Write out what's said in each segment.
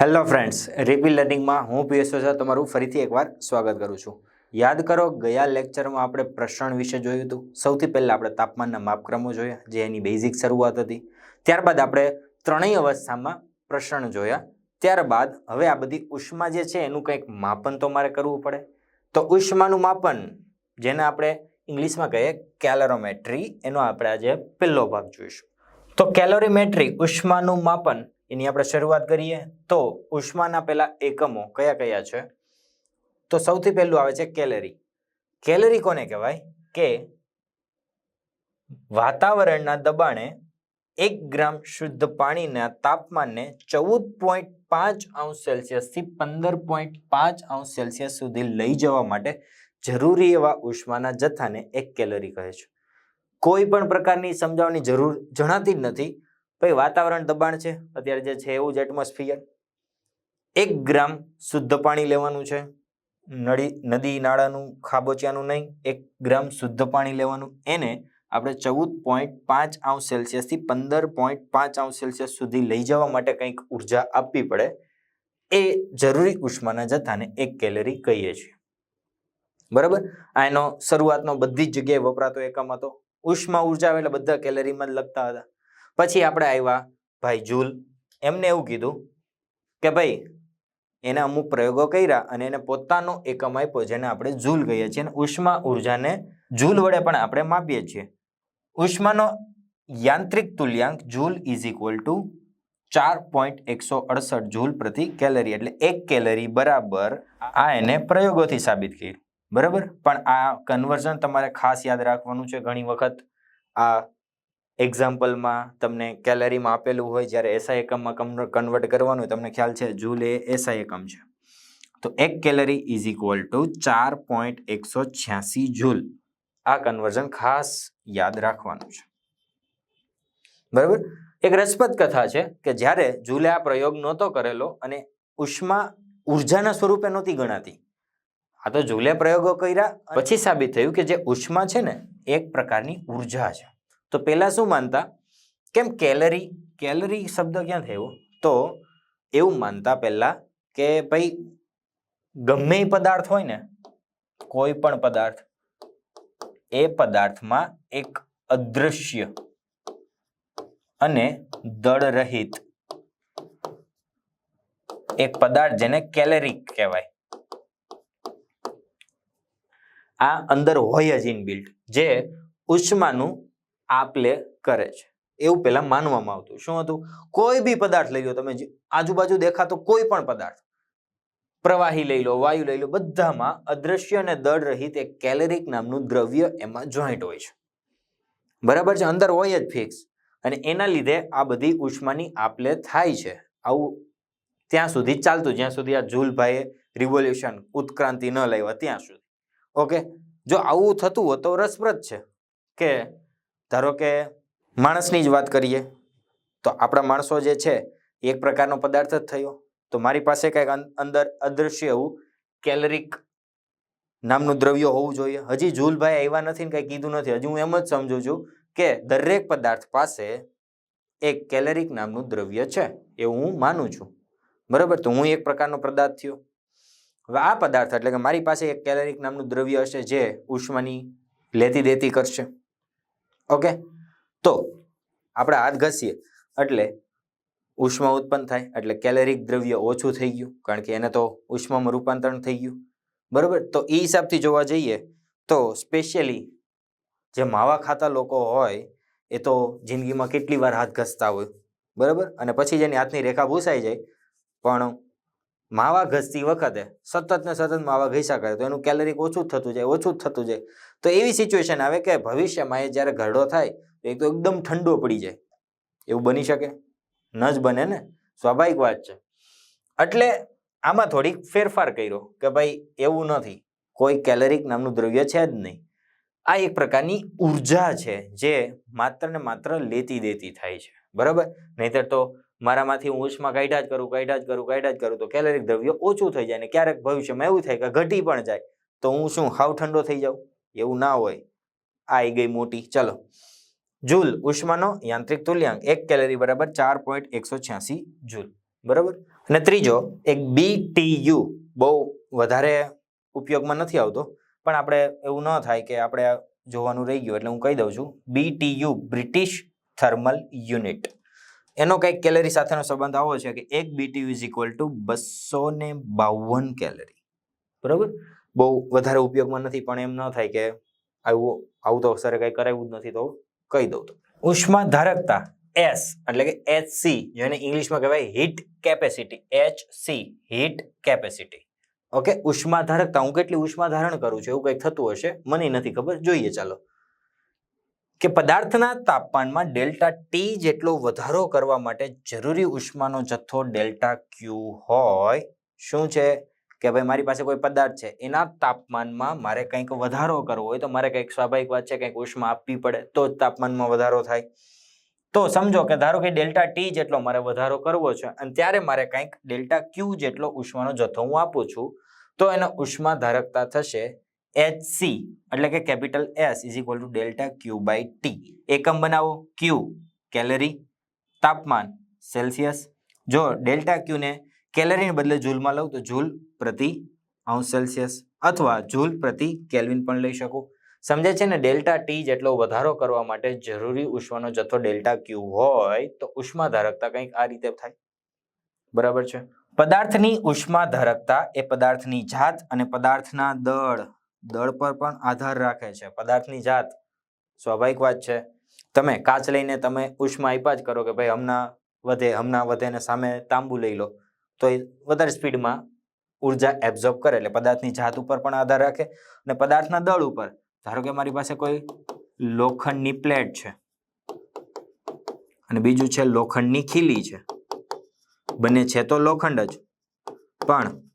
Hello friends રિપી લર્નિંગમાં હું PS Oza તમારું ફરીથી એકવાર સ્વાગત કરું છું. યાદ કરો, ગયા લેક્ચરમાં આપણે પ્રસરણ વિશે જોયું હતું. સૌથી પહેલાં આપણે તાપમાનના માપક્રમો જોયા, જે એની બેઝિક શરૂઆત હતી. ત્યારબાદ આપણે ત્રણેય અવસ્થામાં પ્રસરણ જોયા. ત્યારબાદ હવે આ બધી ઉષ્મા જે છે, એનું કંઈક માપન તો મારે કરવું પડે. તો ઉષ્માનું માપન, જેને આપણે ઇંગ્લિશમાં કહીએ કેલરોમેટ્રી એનો આપણે આજે પહેલો ભાગ જોઈશું. તો કેલોરીમેટ્રી ઉષ્માનું માપન એની આપણે શરૂઆત કરીએ તો ઉષ્માના પહેલા એકમો કયા કયા છે? તો સૌથી પહેલું આવે છે કેલરી. કેલરી કોને કહેવાય? કે વાતાવરણના દબાણે એક ગ્રામ શુદ્ધ પાણીના તાપમાનને ચૌદ પોઈન્ટ પાંચ અંશ સેલ્સિયસથી પંદર પોઈન્ટ પાંચ અંશ સેલ્સિયસ સુધી લઈ જવા માટે જરૂરી એવા ઉષ્માના જથ્થાને એક કેલરી કહે છે. કોઈ પણ પ્રકારની સમજાવવાની જરૂર જણાતી જ નથી. ભાઈ વાતાવરણ દબાણ છે? અત્યારે જે છે એવું જ એટમોસ્ફિયર એક ગ્રામ શુદ્ધ પાણી લેવાનું છે. નળી, નદી, નાળાનું, ખાબોચિયાનું નહીં, એક ગ્રામ શુદ્ધ પાણી લેવાનું. એને આપણે ચૌદ પોઈન્ટ પાંચ આઉં સેલ્સિયસથી પંદર પોઈન્ટ પાંચ અંશ સેલ્સિયસ સુધી લઈ જવા માટે કંઈક ઊર્જા આપવી પડે. એ જરૂરી ઉષ્માના જથ્થાને એક કેલરી કહીએ છીએ. બરાબર? આ એનો શરૂઆતનો બધી જ જગ્યાએ વપરાતો એકમ હતો. ઉષ્મા ઊર્જા એટલે બધા કેલરીમાં જ લખતા હતા. પછી આપણે આવ્યા ભાઈ જૂલ. એમને એવું કીધું કે ભાઈ, એને અમુક પ્રયોગો કર્યા અને એને પોતાનો એકમ આપ્યો જેને આપણે જૂલ કહીએ છીએ અને ઉષ્મા ઉર્જાને જૂલ વડે પણ આપણે માપીએ છીએ. ઉષ્માનો યાંત્રિક તુલ્યાંક જૂલ ઇઝ ઇક્વલ ટુ ચાર પોઈન્ટ એકસો અડસઠ જૂલ પ્રતિ કેલરી એટલે એક કેલરી બરાબર આ એને પ્રયોગોથી સાબિત કર્યું. બરાબર? પણ આ કન્વર્ઝન તમારે ખાસ યાદ રાખવાનું છે ઘણી વખત. આ એક્ઝામ્પલમાં તમને કેલેરીમાં આપેલું હોય જ્યારે એસઆઈ એકમમાં કન્વર્ટ કરવાનું તમને ખ્યાલ છે જૂલ એ એસઆઈ એકમ છે. તો એક કેલરી ઇઝ ઇક્વલ ટુ ચાર પોઈન્ટ એકસો છ્યાસી જૂલ. આ કન્વર્ઝન ખાસ યાદ રાખવાનું છે. બરાબર? એક રસપ્રદ કથા છે કે જ્યારે જૂલે આ પ્રયોગ નહોતો કરેલો અને ઉષ્મા ઉર્જાના સ્વરૂપે નહોતી ગણાતી. આ તો જૂલે પ્રયોગો કર્યા, પછી સાબિત થયું કે જે ઉષ્મા છે ને એક પ્રકારની ઊર્જા છે. તો પહેલાં શું માનતા? કેમ કેલરી કેલરી શબ્દ ક્યાં થયો? તો એવું માનતા પહેલાં કે ભાઈ ગમે પદાર્થ હોય ને, કોઈ પણ પદાર્થ, એ પદાર્થમાં એક અદૃશ્ય અને દળરહિત એક પદાર્થ જેને કેલેરી કહેવાય. આ અંદર હોય જ ઇનબિલ્ટ જે ઉષ્માનું આપલે કરે છે. એવું પહેલા માનવામાં આવતું. શું હતું? કોઈ બી પદાર્થ લઈ લો તમે આજુબાજુ દેખાતો કોઈ પણ પદાર્થ. પ્રવાહી લઈ લો, વાયુ લઈ લો, બધામાં અદ્રશ્ય અને દળ રહિત એક કેલેરિક નામનું દ્રવ્ય એમાં જોઈન્ટ હોય છે. બરાબર છે? અંદર હોય જ ફિક્સ અને એના લીધે આ બધી ઉષ્માની આપલે થાય છે. આવું ત્યાં સુધી ચાલતું. જ્યાં સુધી આ જુલભાઈએ રિવોલ્યુશન ઉત્ક્રાંતિ ન લાવ્યા ત્યાં સુધી. ઓકે જો આવું થતું હોય તો રસપ્રદ છે કે ધારો કે માણસની જ વાત કરીએ, તો આપણા માણસો જે છે એક પ્રકારનો પદાર્થ જ થયો. તો મારી પાસે કંઈક અંદર અદૃશ્ય એવું કેલરિક નામનું દ્રવ્ય હોવું જોઈએ. હજી જુલભાઈ આવ્યા નથી ને કંઈ કીધું નથી. હજી હું એમ જ સમજુ છું કે દરેક પદાર્થ પાસે એક કેલરિક નામનું દ્રવ્ય છે એવું હું માનું છું. બરાબર? તો હું એક પ્રકારનો પદાર્થ થયો. હવે આ પદાર્થ એટલે કે મારી પાસે એક કેલરિક નામનું દ્રવ્ય હશે જે ઉષ્માની લેતી દેતી કરશે. ઓકે? તો આપણે હાથ ઘસીએ. એટલે ઉષ્મા ઉત્પન્ન થાય, એટલે કેલેરિક દ્રવ્ય ઓછું થઈ ગયું, કારણ કે એને તો ઉષ્મામાં રૂપાંતરણ થઈ ગયું. બરાબર? તો એ હિસાબથી જોવા જઈએ તો સ્પેશિયલી જે માવા ખાતા લોકો હોય, એ તો જિંદગીમાં કેટલી વાર હાથ ઘસતા હોય. બરાબર? અને પછી જેની હાથની રેખા ભૂસાઈ જાય, પણ માવા ઘસતી વખતે સતત ને સતત માવા ઘસ્યા કરે તો એનું કેલરિક ઓછું થતું જાય, ઓછું થતું જાય. તો એવી સિચ્યુએશન આવે કે ભવિષ્યમાં એ જ્યારે ઘરડો થાય, તો એક તો એકદમ ઠંડો પડી જાય. એવું બની શકે? ન જ બને ને? સ્વાભાવિક વાત છે. એટલે આમાં થોડીક ફેરફાર કર્યો કે ભાઈ, એવું નથી. કોઈ કેલરીક નામનું દ્રવ્ય છે જ નહીં. આ એક પ્રકારની ઊર્જા છે જે માત્ર ને માત્ર લેતી દેતી થાય છે. બરાબર? નહીતર તો મારામાંથી હું ઉષ્મા કાઢ્યા જ કરું, કાઢ્યા જ કરું, કાઢ્યા જ કરું, તો કેલરિક દ્રવ્ય ઓછું થઈ જાય ને ક્યારેક ભવિષ્યમાં એવું થાય કે ઘટી પણ જાય, તો હું શું, હાવ ઠંડો થઈ જાઉં? એવું ના હોય. આવી ગઈ મોટી. ચલો. જૂલ, ઉષ્માનો યાંત્રિક તુલ્યાંક, એક કેલરી બરાબર ચાર પોઈન્ટ એકસો છ્યાસી જૂલ. બરાબર? અને ત્રીજો, એક બીટીયુ બહુ વધારે ઉપયોગમાં નથી આવતો, પણ આપણે એવું ન થાય કે આપણે જોવાનું રહી ગયું એટલે હું કહી દઉં છું. બીટીયુ બ્રિટિશ થર્મલ યુનિટ એનો કંઈક કેલરી સાથેનો સંબંધ આવો છે કે એક બીટી ઇઝ ઇક્વલ ટુ બસો ને બાવન કેલરી. બરાબર? બહુ વધારે ઉપયોગમાં નથી, પણ એમ ન થાય કે આવું આવું તો સરે કંઈ કરાવ્યું જ નથી તો કહી દઉં તો. ઉષ્મા ધારકતા એસ એટલે કે એચ સી જેને ઇંગ્લિશમાં કહેવાય heat capacity H C heat capacity okay ઉષ્મા ધારકતા હું કેટલી ઉષ્મા ધારણ કરું છું, એવું કંઈક થતું હશે, મને નથી ખબર, જોઈએ, ચાલો. કે પદાર્થના તાપમાનમાં ડેલ્ટા ટી જેટલો વધારો કરવા માટે જરૂરી ઉષ્માનો જથ્થો ડેલ્ટા ક્યુ હોય, શું છે? કે ભાઈ, મારી પાસે કોઈ પદાર્થ છે, એના તાપમાનમાં મારે કંઈક વધારો કરવો હોય તો મારે કંઈક સ્વાભાવિક વાત છે, કંઈક ઉષ્મા આપવી પડે, તો જ તાપમાનમાં વધારો થાય. તો સમજો કે ધારો કે ડેલ્ટા ટી જેટલો મારે વધારો કરવો છે અને ત્યારે મારે કંઈક ડેલ્ટા ક્યુ જેટલો ઉષ્માનો જથ્થો હું આપું છું, તો એનો ઉષ્મા ધારકતા થશે એચ સી એટલે કે capital S is equal to delta Q by T એકમ બનાવો ક્યુ કેલરી તાપમાન સેલ્સિયસ જો ડેલ્ટા ક્યુને કેલરીને બદલે જૂલમાં લઉં તો જૂલ પ્રતિ અંશ સેલ્સિયસ અથવા જૂલ પ્રતિ કેલ્વિન પણ લઈ શકું. સમજે છે ને ડેલ્ટા ટી જેટલો વધારો કરવા માટે જરૂરી ઉષ્માનો જથ્થો ડેલ્ટા ક્યુ હોય તો ઉષ્મા ધારકતા કંઈક આ રીતે થાય. બરાબર છે? પદાર્થની ઉષ્મા ધારકતા એ પદાર્થની જાત અને પદાર્થના દળ. દળ પર પણ આધાર રાખે છે. પદાર્થની જાત સ્વાભાવિક વાત છે. તમે કાચ લઈને તમે ઉષ્મા આપ્યા જ કરો કે ભાઈ હમણાં વધે હમણાં વધે ને સામે તાંબુ લઈ લો. તો એ વધારે સ્પીડમાં ઊર્જા એબ્ઝોર્બ કરે એટલે પદાર્થની જાત ઉપર પણ આધાર રાખે અને પદાર્થના દળ ઉપર. ધારો કે મારી પાસે કોઈ લોખંડની પ્લેટ છે અને બીજું છે લોખંડની ખીલી છે. બંને છે તો લોખંડ જ. પણ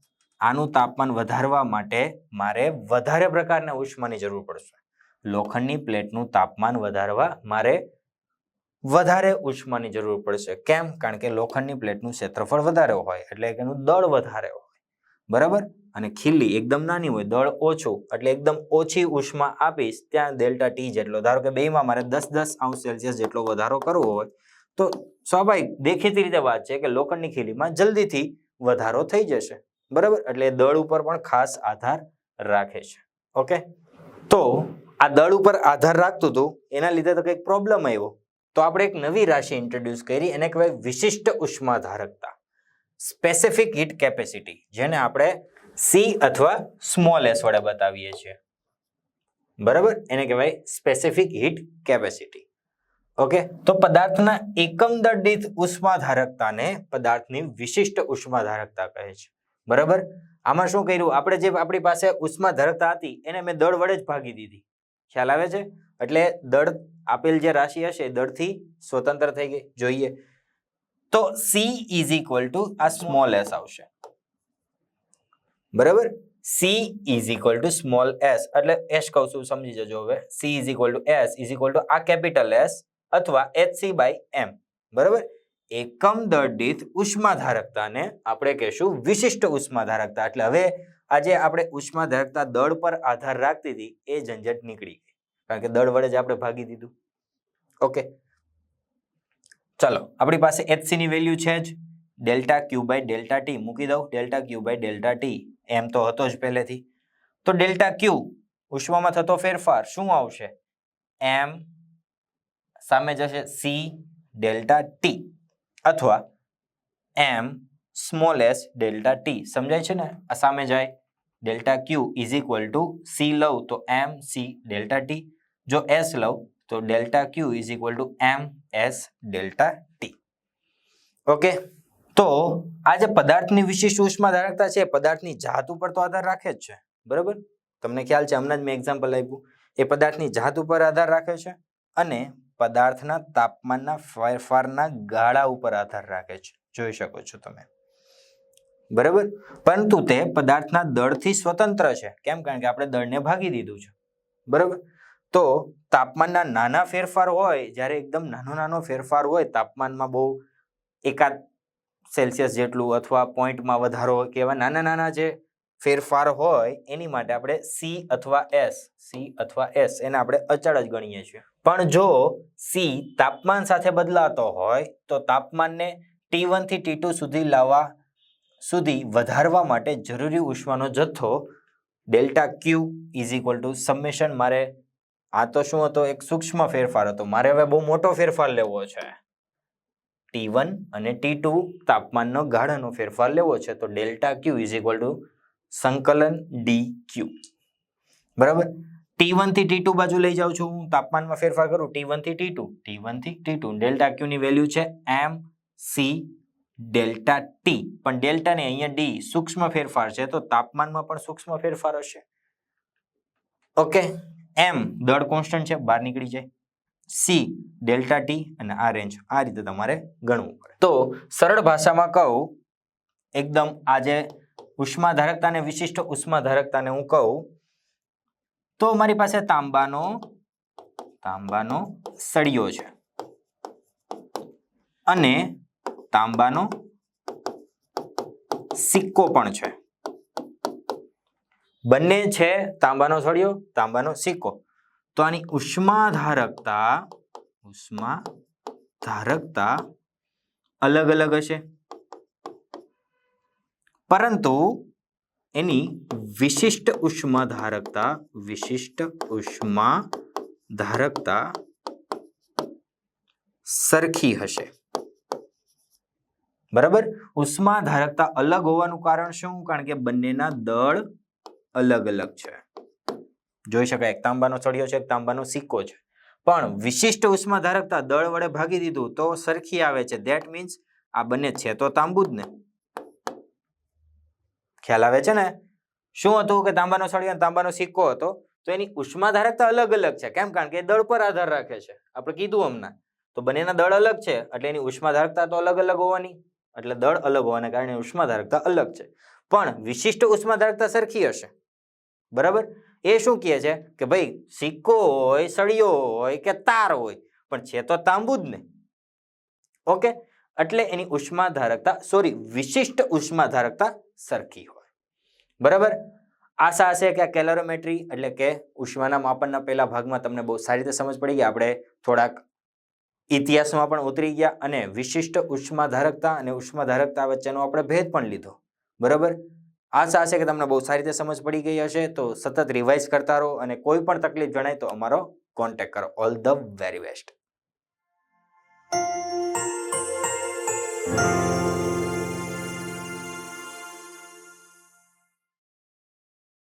આનું તાપમાન વધારવા માટે મારે વધારે પ્રકારના ઉષ્માની જરૂર પડશે. લોખંડની પ્લેટનું તાપમાન વધારવા મારે વધારે ઉષ્માની જરૂર પડશે. કેમ? કારણ કે લોખંડની પ્લેટનું ક્ષેત્રફળ વધારે હોય એટલે એનું દળ વધારે હોય. બરાબર? અને ખીલી એકદમ નાની હોય, દળ ઓછું એટલે એકદમ ઓછી ઉષ્મા આપીશ, ત્યાં ડેલ્ટા ટી જેટલો. ધારો કે બેમાં મારે દસ દસ અંશ સેલ્સિયસ જેટલો વધારો કરવો હોય, તો સ્વાભાવિક દેખીતી રીતે વાત છે કે લોખંડની ખીલીમાં જલ્દીથી વધારો થઈ જશે. બરાબર? એટલે દળ ઉપર પણ ખાસ આધાર રાખે છે. ઓકે? તો આ દળ ઉપર આધાર રાખતું હતું, એના લીધે તો કંઈક પ્રોબ્લેમ આવ્યો. તો આપણે એક નવી રાશિ ઇન્ટ્રોડ્યુસ કરી, એને કહેવાય વિશિષ્ટ ઉષ્મા ધારકતા સ્પેસિફિક હીટ કેપેસિટી જેને આપણે સી અથવા સ્મોલ એસ વડે બતાવીએ છીએ. બરાબર? એને કહેવાય સ્પેસિફિક હીટ કેપેસિટી ઓકે? તો પદાર્થના એકમ દર દીઠ ઉષ્મા ધારકતાને પદાર્થની વિશિષ્ટ ઉષ્મા ધારકતા કહે છે. બરાબર? આમાં શું કર્યું? આપણે જે આપણી પાસે ઉષ્મા ધારકતા હતી, એને મેં દળ વડે જ ભાગી દીધી. ખ્યાલ આવે છે? એટલે દળ આપેલ જે રાશિ હશે દળથી સ્વતંત્ર થઈ ગઈ. જોઈએ. તો સી ઇઝ ઇક્વલ ટુ આ સ્મોલ એસ આવશે. બરાબર? C is equal to small S એટલે એસ કહું છું, સમજી જજો હવે. C is equal to S is equal to આ કેપિટલ એસ અથવા એચ સી બાય એમ બરાબર? એકમ દળ દીઠ ઉષ્મા ધારકતાને આપણે કહેશું વિશિષ્ટ ઉષ્મા ધારકતા એટલે હવે આજે આપણે ઉષ્મા ધારકતા દળ પર આધાર રાખતી હતી, એ ઝંઝટ નીકળી ગઈ. કારણ કે દળ વડે જ આપણે ભાગી દીધું. ઓકે. ચાલો, આપણી પાસે એચસીની વેલ્યુ છે જ. Delta Q by delta T મૂકી દઉં. Delta Q by delta T M તો હતો જ પહેલેથી. તો ડેલ્ટા ક્યુ ઉષ્મામાં થતો ફેરફાર શું આવશે? એમ સામે જશે સી ડેલ્ટા ટી અથવા M small S delta T સમજાય છે ને? આ સામે જાય. Delta Q is equal to C લઉં તો એમ સી ડેલ્ટા ટી જો એસ લઉં તો delta Q is equal to M S delta T okay તો આ જે પદાર્થની વિશિષ્ટ ઉષ્મા ધારકતા છે, એ પદાર્થની જાત ઉપર તો આધાર રાખે જ છે. બરાબર? તમને ખ્યાલ છે, હમણાં જ મેં એક્ઝામ્પલ આપ્યું. એ પદાર્થની જાત ઉપર આધાર રાખે છે અને પદાર્થના તાપમાનના ફેરફારના ગાળા ઉપર આધાર રાખે છે. જોઈ શકો છો તમે. બરાબર? પરંતુ તે પદાર્થના દળથી સ્વતંત્ર છે. કેમ? કારણ કે આપણે દળને ભાગી દીધું છે. બરાબર? તો તાપમાનના નાના ફેરફાર હોય, જ્યારે એકદમ નાનો નાનો ફેરફાર હોય, તાપમાનમાં બહુ એકાદ સેલ્સિયસ જેટલું અથવા પોઈન્ટમાં વધારો કે એવા નાના નાના જે ફેરફાર હોય, એની માટે આપણે સી અથવા એસ સી અથવા એસ એને આપણે અચળ જ ગણીએ છીએ. પણ જો સી તાપમાન સાથે બદલાતો હોય, તો તાપમાનને ટી વનથી ટી ટુ સુધી લાવવા સુધી વધારવા માટે જરૂરી ઉષ્માનો જથ્થો delta Q is equal to summation મારે, આ તો શું હતો? એક સૂક્ષ્મ ફેરફાર હતો. મારે હવે બહુ મોટો ફેરફાર લેવો છે. ટી વન અને ટી તાપમાનનો ગાળાનો ફેરફાર લેવો છે. તો delta Q is equal to સંકલન ડી ક્યુ બરાબર? ટી વનથી ટી ટુ બાજુ લઈ જાઉં છું હું. તાપમાનમાં ફેરફાર કરું. ટી વનથી ટી ટુ ટી વનથી ટી ટુ ડેલ્ટા ક્યુ ની વેલ્યુ છે એમ સી ડેલ્ટા ટી પણ ડેલ્ટા ને અહીંયા ડી સૂક્ષ્મ ફેરફાર છે. તો તાપમાનમાં પણ સૂક્ષ્મ ફેરફાર હશે. ઓકે એમ દળ કોન્સ્ટન્ટ છે. બહાર નીકળી જાય. સી ડેલ્ટા ટી અને આ રેન્જ આ રીતે તમારે ગણવું પડે. તો સરળ ભાષામાં કહું, એકદમ આજે ઉષ્માધારકતા ધારકતાને વિશિષ્ટ ઉષ્માધારકતાને હું કહું, તો મારી પાસે તાંબાનો તાંબાનો સળિયો છે. અને તાંબાનો સિક્કો પણ છે. બંને છે તાંબાનો સળિયો, તાંબાનો સિક્કો. તો આની ઉષ્મા ધારકતા ઉષ્મા ધારકતા અલગ અલગ હશે. પરંતુ એની વિશિષ્ટ ઉષ્માધારકતા વિશિષ્ટ ઉષ્માધારકતા સરખી હશે. બરાબર? ઉષ્માધારકતા અલગ હોવાનું કારણ શું? કારણ કે બંનેના દળ અલગ અલગ છે. જોઈ શકાય, એક તાંબાનો સળિયો છે, એક તાંબાનો સિક્કો છે. પણ વિશિષ્ટ ઉષ્મા ધારકતા દળ વડે ભાગી દીધું તો સરખી આવે છે. ધેટ મીન્સ આ બંને છે તો તાંબુ જ ને. ખ્યાલ આવે છે ને? શું હતું કે તાંબાનો સળિયો તાંબાનો સિક્કો હતો? તો એની ઉષ્માધારકતા અલગ અલગ છે. કેમ? કારણ કે એ દળ પર આધાર રાખે છે. આપણે કીધું હમણાં. તો બંનેના દળ અલગ છે. એટલે એની ઉષ્માધારકતા તો અલગ અલગ હોવાની. એટલે દળ અલગ હોવાને કારણે ઉષ્માધારકતા અલગ છે. પણ વિશિષ્ટ ઉષ્માધારકતા સરખી હશે. બરાબર? એ શું કહે છે? કે ભાઈ, સિક્કો હોય, સળિયો હોય કે તાર હોય, પણ છે તો તાંબુ જ ને. ઓકે? એટલે એની ઉષ્માધારકતા, સોરી, વિશિષ્ટ ઉષ્માધારકતા સરખી હોય. બરાબર? આશા હશે કે આ કેલરોમેટ્રી એટલે કે ઉષ્માના માપનના પહેલા ભાગમાં તમને બહુ સારી રીતે સમજ પડી ગઈ. આપણે થોડાક ઇતિહાસમાં પણ ઉતરી ગયા અને વિશિષ્ટ ઉષ્માધારકતા અને ઉષ્માધારકતા વચ્ચેનો આપણે ભેદ પણ લીધો. બરાબર? આશા હશે કે તમને બહુ સારી રીતે સમજ પડી ગઈ હશે. તો સતત રિવાઇઝ કરતા રહો અને કોઈ પણ તકલીફ જણાય તો અમારો કોન્ટેક્ટ કરો. All the very best